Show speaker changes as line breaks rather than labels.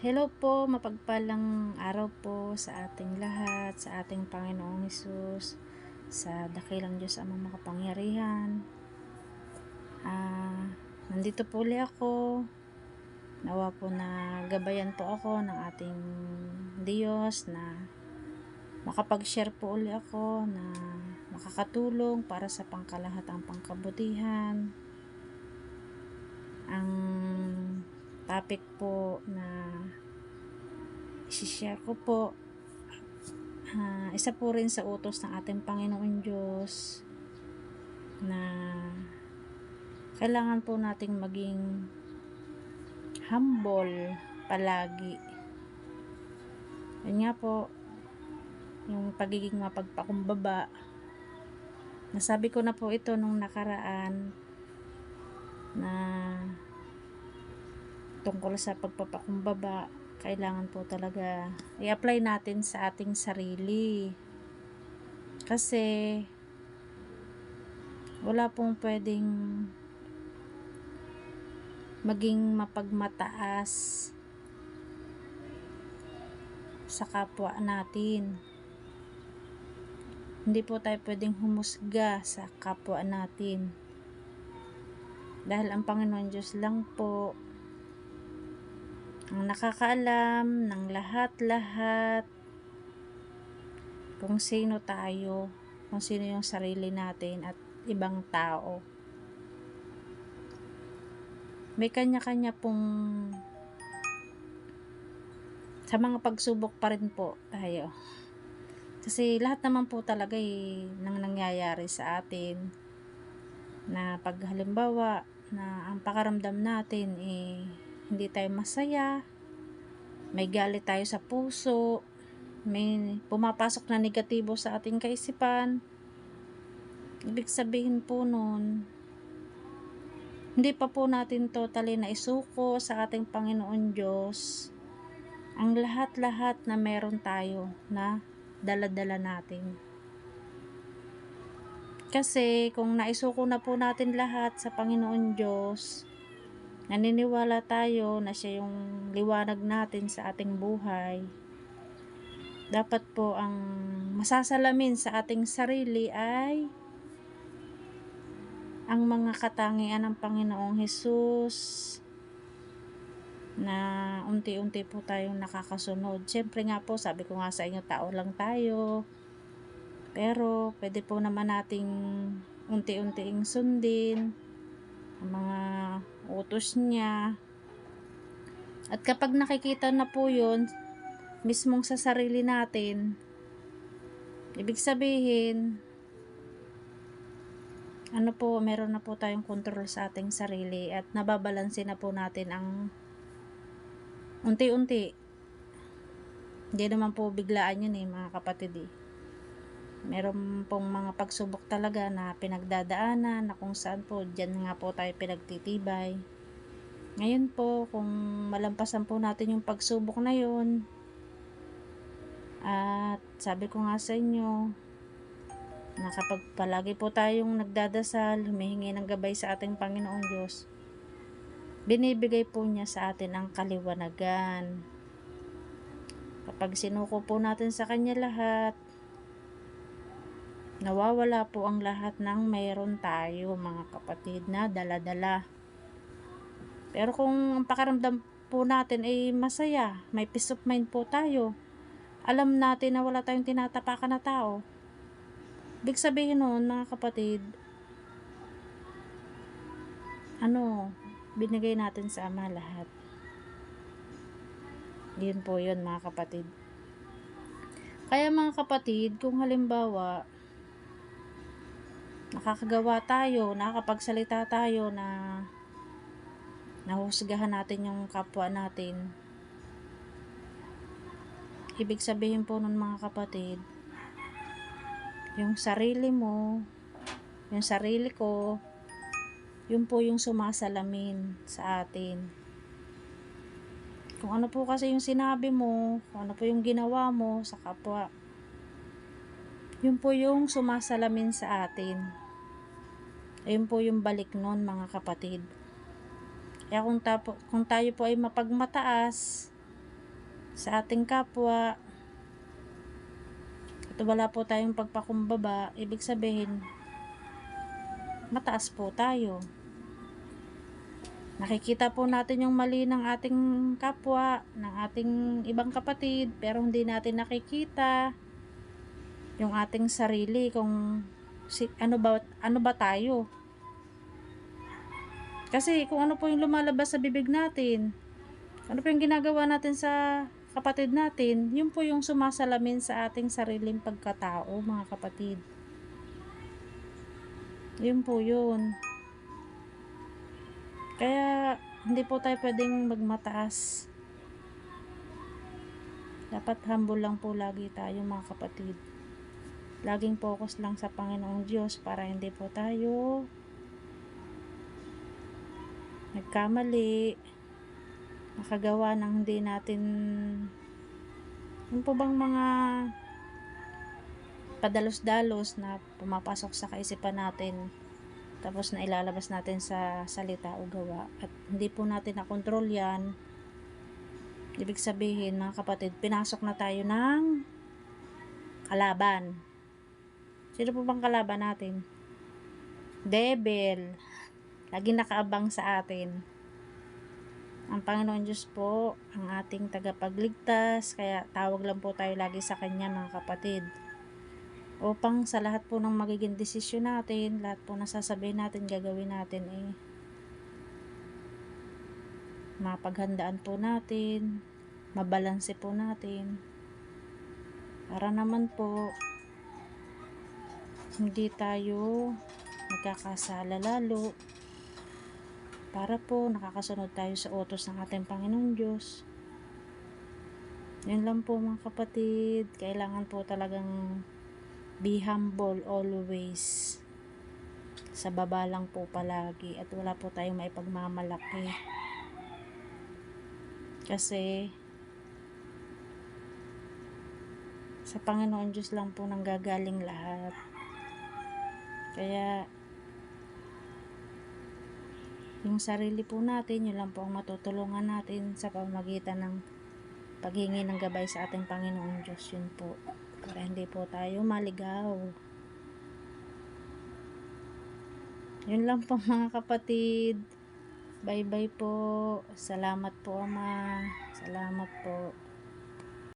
Hello po, mapagpalang araw po sa ating lahat, sa ating Panginoong Hesus, sa dakilang Diyos amang makapangyarihan. Ah, nandito po uli ako. Nawa po na gabayan po ako ng ating Diyos na makapag-share po uli ako na makakatulong para sa pangkalahatang pangkabutihan. Ang topic po na isi-share ko po ah, isa po rin sa utos ng ating Panginoon Diyos na kailangan po nating maging humble palagi. Yun nga po, yung pagiging mapagpakumbaba. Nasabi ko na po ito nung nakaraan na tungkol sa pagpapakumbaba, kailangan po talaga i-apply natin sa ating sarili. Kasi wala pong pwedeng maging mapagmataas sa kapwa natin. Hindi po tayo pwedeng humusga sa kapwa natin. Dahil ang Panginoon Diyos lang po ang nakakaalam ng lahat-lahat kung sino tayo, kung sino yung sarili natin at ibang tao. May kanya-kanya pong sa mga pagsubok pa rin po tayo. Kasi lahat naman po talaga eh, nang nangyayari sa atin na pag halimbawa na ang pakaramdam natin eh hindi tayo masaya, may galit tayo sa puso, may pumapasok na negatibo sa ating kaisipan. Ibig sabihin po nun, hindi pa po natin totally na isuko sa ating Panginoon Diyos ang lahat-lahat na meron tayo na daladala natin. Kasi kung naisuko na po natin lahat sa Panginoon Diyos, naniniwala tayo na siya yung liwanag natin sa ating buhay. Dapat po ang masasalamin sa ating sarili ay ang mga katangian ng Panginoong Hesus na unti-unti po tayong nakakasunod. Siyempre nga po, sabi ko nga sa inyo, tao lang tayo. Pero, pwede po naman nating unti-unting sundin ang mga utos niya. At kapag nakikita na po yun, mismong sa sarili natin, ibig sabihin, ano po, meron na po tayong control sa ating sarili at nababalansin na po natin ang unti-unti. Hindi naman po biglaan yun eh, mga kapatid eh. Meron pong mga pagsubok talaga na pinagdadaanan na kung saan po, dyan nga po tayo pinagtitibay. Ngayon po, kung malampasan po natin yung pagsubok na yun, at sabi ko nga sa inyo, na kapag palagi po tayong nagdadasal, humihingi ng gabay sa ating Panginoong Diyos, binibigay po niya sa atin ang kaliwanagan. Kapag sinuko po natin sa Kanya lahat, nawawala po ang lahat ng mayroon tayo mga kapatid na dala-dala. Pero kung ang pakaramdam po natin ay masaya, may peace of mind po tayo, alam natin na wala tayong tinatapakan na tao, Big sabihin nun, mga kapatid, ano, binigay natin sa Ama lahat. Yun po yun, mga kapatid. Kaya mga kapatid, kung halimbawa, nakakagawa tayo, nakakapagsalita tayo na nahusgahan natin yung kapwa natin. Ibig sabihin po nun mga kapatid, yung sarili mo, yung sarili ko, yun po yung sumasalamin sa atin. Kung ano po kasi yung sinabi mo, kung ano po yung ginawa mo sa kapwa, yun po yung sumasalamin sa atin. Ayun po yung balik nun mga kapatid. Kaya kung, tapo, kung tayo po ay mapagmataas, sa ating kapwa at wala po tayong pagpakumbaba, ibig sabihin, mataas po tayo. Nakikita po natin yung mali ng ating kapwa, ng ating ibang kapatid, pero hindi natin nakikita yung ating sarili kung si, ano ba ano ba tayo. Kasi kung ano po yung lumalabas sa bibig natin, ano po yung ginagawa natin sa kapatid natin, yun po yung sumasalamin sa ating sariling pagkatao, mga kapatid. Yun po yun. Kaya, hindi po tayo pwedeng magmataas. Dapat humble lang po lagi tayo, mga kapatid. Laging focus lang sa Panginoong Diyos para hindi po tayo nagkamali, nakagawa ng hindi natin yun po bang mga padalos-dalos na pumapasok sa kaisipan natin tapos na ilalabas natin sa salita o gawa. At hindi po natin nakontrol yan. Ibig sabihin mga kapatid pinasok na tayo ng kalaban sino po bang kalaban natin? Devil lagi nakaabang sa atin. Ang Panginoon Diyos po ang ating tagapagligtas kaya tawag lang po tayo lagi sa Kanya mga kapatid. Upang sa lahat po ng magiging desisyon natin lahat po na sasabihin natin gagawin natin eh mapaghandaan po natin mabalanse po natin. Para naman po hindi tayo nagkakasala lalo para po nakakasunod tayo sa utos ng ating Panginoon Diyos. Yun lang po mga kapatid, kailangan po talagang be humble always. Sa baba lang po palagi at wala po tayong maipagmamalaki. Kasi sa Panginoon Diyos lang po nanggagaling lahat. Kaya yung sarili po natin, yun lang po ang matutulungan natin sa pamagitan ng paghingi ng gabay sa ating Panginoong Diyos. Yun po. Para hindi po tayo maligaw. Yun lang po mga kapatid. Bye bye po. Salamat po Ama. Salamat po.